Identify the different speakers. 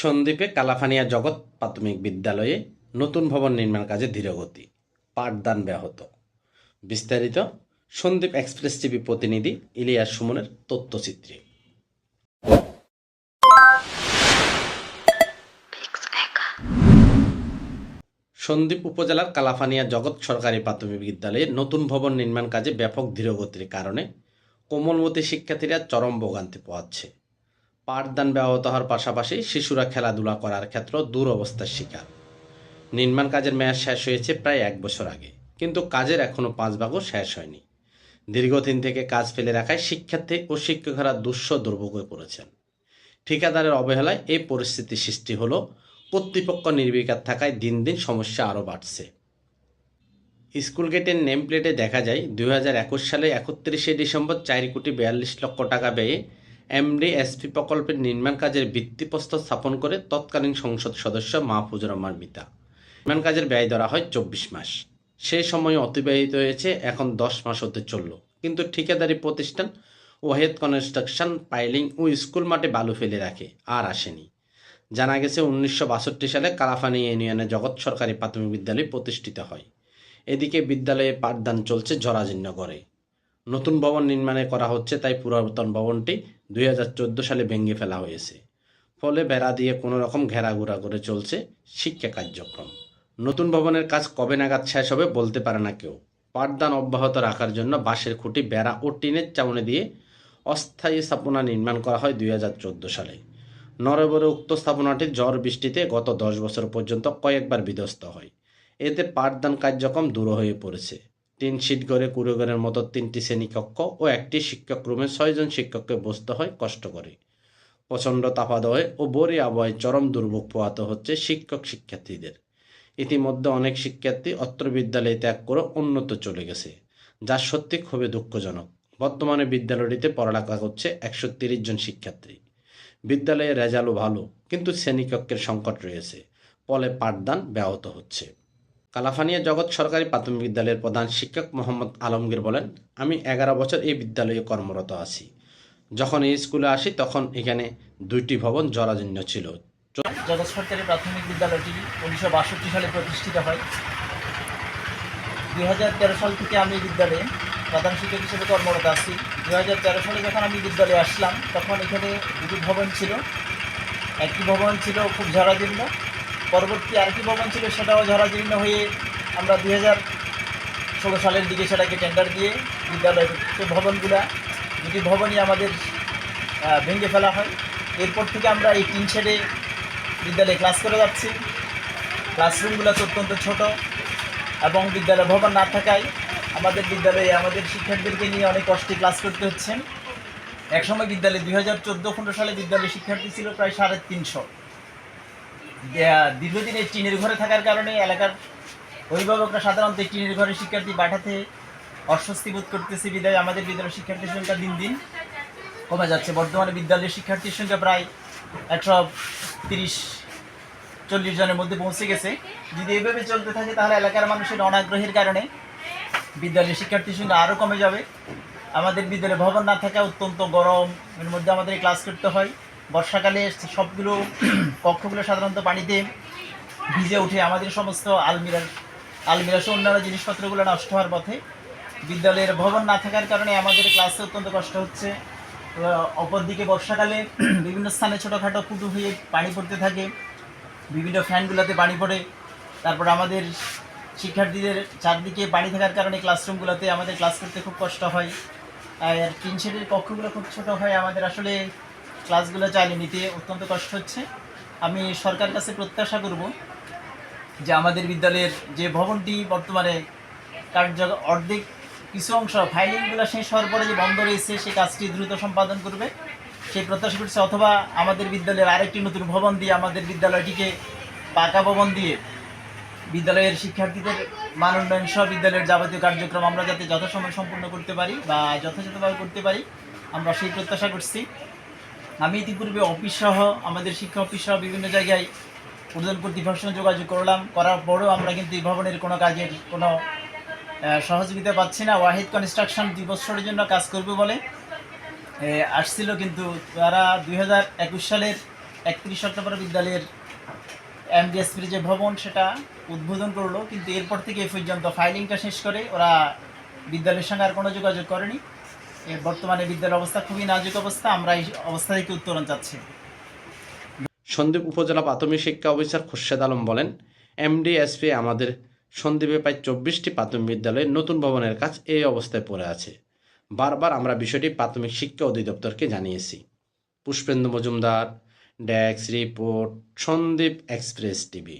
Speaker 1: সন্দ্বীপে কালাফানিয়া জগৎ প্রাথমিক বিদ্যালয়ে নতুন ভবন নির্মাণ কাজে ধীরগতি পাঠদান ব্যাহত। বিস্তারিত সন্দ্বীপ এক্সপ্রেস টিভি প্রতিনিধি ইলিয়াস সুমনের তথ্যচিত্রে। সন্দ্বীপ উপজেলার কালাফানিয়া জগৎ সরকারি প্রাথমিক বিদ্যালয়ে নতুন ভবন নির্মাণ কাজে ব্যাপক ধীরগতির কারণে কোমলমতি শিক্ষার্থীরা চরম ভোগান্তি পোয়াচ্ছে পাঠদান ব্যাহত হওয়ার পাশাপাশি শিশুরা খেলাধুলা করার ক্ষেত্রেও দুরবস্থার শিকার। নির্মাণ কাজের মেয়াদ শেষ হয়েছে প্রায় এক বছর আগে, কিন্তু কাজের এখনও পাঁচ ভাগও শেষ হয়নি। দীর্ঘদিন থেকে কাজ ফেলে রাখায় শিক্ষার্থী ও শিক্ষকেরা দুঃস্ব দুর্ভোগে পড়েছেন। ঠিকাদারের অবহেলায় এই পরিস্থিতি সৃষ্টি হলো কর্তৃপক্ষ নির্বিকার থাকায় দিন দিন সমস্যা আরও বাড়ছে। স্কুল গেটের নেম প্লেটে দেখা যায়, দুই হাজার একুশ সালে একত্রিশে ডিসেম্বর চার কোটি বিয়াল্লিশ লক্ষ টাকা ব্যয়ে এমডি, এসপি প্রকল্পের নির্মাণ কাজের ভিত্তিপ্রস্তর স্থাপন করে তৎকালীন সংসদ সদস্য মাহফুজুর রহমান মিতা। নির্মাণ কাজের ব্যয় ধরা হয় চব্বিশ মাস। সেই সময় অতিবাহিত হয়েছে, এখন দশ মাস হতে চলল। কিন্তু ঠিকাদারি প্রতিষ্ঠান ওয়াহেদ কনস্ট্রাকশন পাইলিং ও স্কুল মাঠে বালু ফেলে রাখে, আর আসেনি। জানা গেছে, উনিশশো বাষট্টি সালে কালাফানি ইউনিয়নে জগৎ সরকারি প্রাথমিক বিদ্যালয় প্রতিষ্ঠিত হয়। এদিকে বিদ্যালয়ে পাঠদান চলছে জরাজীর্ণ করে নতুন ভবন নির্মাণে করা হচ্ছে, তাই পুরাতন ভবনটি দুই হাজার চোদ্দ সালে ভেঙে ফেলা হয়েছে। ফলে বেড়া দিয়ে কোনো রকম ঘেরাঘুরা করে চলছে শিক্ষা কার্যক্রম। নতুন ভবনের কাজ কবে নাগাদ শেষ হবে বলতে পারে না কেউ। পাঠদান অব্যাহত রাখার জন্য বাঁশের খুঁটি, বেড়া ও টিনের চাউনি দিয়ে অস্থায়ী স্থাপনা নির্মাণ করা হয় দুই হাজার চোদ্দ সালে। নরবরে উক্ত স্থাপনাটি ঝড় বৃষ্টিতে গত দশ বছর পর্যন্ত কয়েকবার বিধ্বস্ত হয়। এতে পাঠদান কার্যক্রম দূর হয়ে পড়েছে। তিন সিট ঘরে কুড়োঘরের মতো তিনটি শ্রেণীকক্ষ ও একটি শিক্ষক রুমে ছয়জন শিক্ষককে বসতে হয় কষ্ট করে। প্রচণ্ড তাপাদয়ে ও বরি আবহাওয়ায় চরম দুর্ভোগ পোহাতে হচ্ছে শিক্ষক শিক্ষার্থীদের। ইতিমধ্যে অনেক শিক্ষার্থী অত্র বিদ্যালয়ে ত্যাগ করে অন্যত্র চলে গেছে, যা সত্যি খুবই দুঃখজনক। বর্তমানে বিদ্যালয়টিতে পড়ালেখা করছে একশো তিরিশ জন শিক্ষার্থী। বিদ্যালয়ের রেজাল্টও ভালো, কিন্তু শ্রেণীকক্ষের সংকট রয়েছে, ফলে পাঠদান ব্যাহত হচ্ছে। কালাফানিয়া জগৎ সরকারি প্রাথমিক বিদ্যালয়ের প্রধান শিক্ষক মোহাম্মদ আলমগীর বলেন, আমি এগারো বছর এই বিদ্যালয়ে কর্মরত আছি। যখন এই স্কুলে আসি, তখন এখানে দুইটি ভবন জরাজীর্ণ ছিল।
Speaker 2: জগৎ সরকারি প্রাথমিক বিদ্যালয়টি উনিশশো বাষট্টি সালে প্রতিষ্ঠিত হয়। দুই হাজার তেরো সাল থেকে আমি বিদ্যালয়ে প্রধান শিক্ষক হিসেবে কর্মরত আছি। দু হাজার তেরো সালে যখন আমি বিদ্যালয়ে আসলাম, তখন এখানে দুটি ভবন ছিল। একটি ভবন ছিল খুব ঝরাজীর্ণ পরবর্তী আর আরেকটি ভবন ছিল, সেটাও ঝরাজীর্ণ হয়ে আমরা দুই হাজার ষোলো সালের দিকে সেটাকে টেন্ডার দিয়ে বিদ্যালয়ের ভবনগুলা, দুটি ভবনই আমাদের ভেঙে ফেলা হয়। এরপর থেকে আমরা এই টিন শেডে বিদ্যালয়ে ক্লাস করে যাচ্ছি। ক্লাসরুমগুলো অত্যন্ত ছোট এবং বিদ্যালয় ভবন না থাকায় আমাদের বিদ্যালয়ে আমাদের শিক্ষার্থীদেরকে নিয়ে অনেক কষ্টে ক্লাস করতে হচ্ছে। একসময় বিদ্যালয়ে দুই হাজার চোদ্দ সালে বিদ্যালয়ে শিক্ষার্থী ছিল প্রায় সাড়ে তিনশো। দীর্ঘদিন এই টিনের ঘরে থাকার কারণে এলাকার অভিভাবকরা সাধারণত টিনের ঘরে শিক্ষার্থী পাঠাতে অস্বস্তি বোধ করতেছে। বিদায় আমাদের বিদ্যালয়ের শিক্ষার্থীর সংখ্যা দিন দিন কমে যাচ্ছে। বর্তমানে বিদ্যালয়ের শিক্ষার্থীর সংখ্যা প্রায় একশো তিরিশ, চল্লিশ জনের মধ্যে পৌঁছে গেছে। যদি এভাবে চলতে থাকে, তাহলে এলাকার মানুষের অনাগ্রহের কারণে বিদ্যালয়ের শিক্ষার্থীর সংখ্যা আরও কমে যাবে। আমাদের বিদ্যালয়ে ভবন না থাকা অত্যন্ত গরম এর মধ্যে আমাদের ক্লাস করতে হয়। বর্ষাকালে সবগুলো কক্ষগুলো সাধারণত পানিতে ভিজে উঠে আমাদের সমস্ত আলমিরার আলমিরা সহ অন্যান্য জিনিসপত্রগুলো নষ্ট হওয়ার পথে বিদ্যালয়ের ভবন না থাকার কারণে আমাদের ক্লাসে অত্যন্ত কষ্ট হচ্ছে। অপরদিকে বর্ষাকালে বিভিন্ন স্থানে ছোটোখাটো ফুটু হয়ে পানি পড়তে থাকে। বিভিন্ন ফ্যানগুলোতে পানি পড়ে। তারপর আমাদের শিক্ষার্থীদের চারদিকে পানি থাকার কারণে ক্লাসরুমগুলোতে আমাদের ক্লাস করতে খুব কষ্ট হয়। আর তিন শেডের কক্ষগুলো খুব ছোট হয়। আমাদের আসলে ক্লাসগুলো চালিয়ে নিতে অত্যন্ত কষ্ট হচ্ছে। আমি সরকার কাছে প্রত্যাশা করব যে আমাদের বিদ্যালয়ের যে ভবনটি বর্তমানে কার্য অর্ধেক কিছু অংশ ফাইলিংগুলো শেষ হওয়ার পরে যে বন্ধ রয়েছে সেই কাজটি দ্রুত সম্পাদন করবে। সেই প্রত্যাশা করছে অথবা আমাদের বিদ্যালয়ের আরেকটি নতুন ভবন দিয়ে আমাদের বিদ্যালয়টিকে পাকা ভবন দিয়ে বিদ্যালয়ের শিক্ষার্থীদের মান উন্নয়ন সহ বিদ্যালয়ের যাবতীয় কার্যক্রম আমরা যাতে যথাসময়ে সম্পূর্ণ করতে পারি বা যথাযথভাবে করতে পারি, আমরা সেই প্রত্যাশা করছি। আমি ইতিপূর্বে অফিস সহ আমাদের শিক্ষা অফিস সহ বিভিন্ন জায়গায় ঊর্ধ্বতন কর্তৃপক্ষের সঙ্গে যোগাযোগ করলাম। করার পরেও আমরা কিন্তু এই ভবনের কোনো কাজের কোনো সহযোগিতা পাচ্ছি না। ওয়াহিদ কনস্ট্রাকশন দুই বছরের জন্য কাজ করবে বলে আসছিল কিন্তু তারা দুই হাজার একুশ সালের একত্রিশ অক্টোবর বিদ্যালয়ের এমডিএসপির যে ভবন, সেটা উদ্বোধন করল। কিন্তু এরপর থেকে এই পর্যন্ত ফাইলিংটা শেষ করে ওরা বিদ্যালয়ের সঙ্গে আর কোনো যোগাযোগ করেনি। বর্তমানে বিদ্যালয়ের অবস্থা খুবই নাজুক অবস্থা, আমরা এই অবস্থা থেকে উত্তরণ চাচ্ছি।
Speaker 1: সন্দ্বীপ উপজেলা প্রাথমিক শিক্ষা অফিসার খুরশেদ আলম বলেন এমডিএসপি আমাদের সন্দ্বীপে প্রায় চব্বিশটি প্রাথমিক বিদ্যালয়ে নতুন ভবনের কাজ এই অবস্থায় পড়ে আছে। বারবার আমরা বিষয়টি প্রাথমিক শিক্ষা অধিদপ্তরকে জানিয়েছি। Pushpendu Majumdar desk report Sandwip express TV.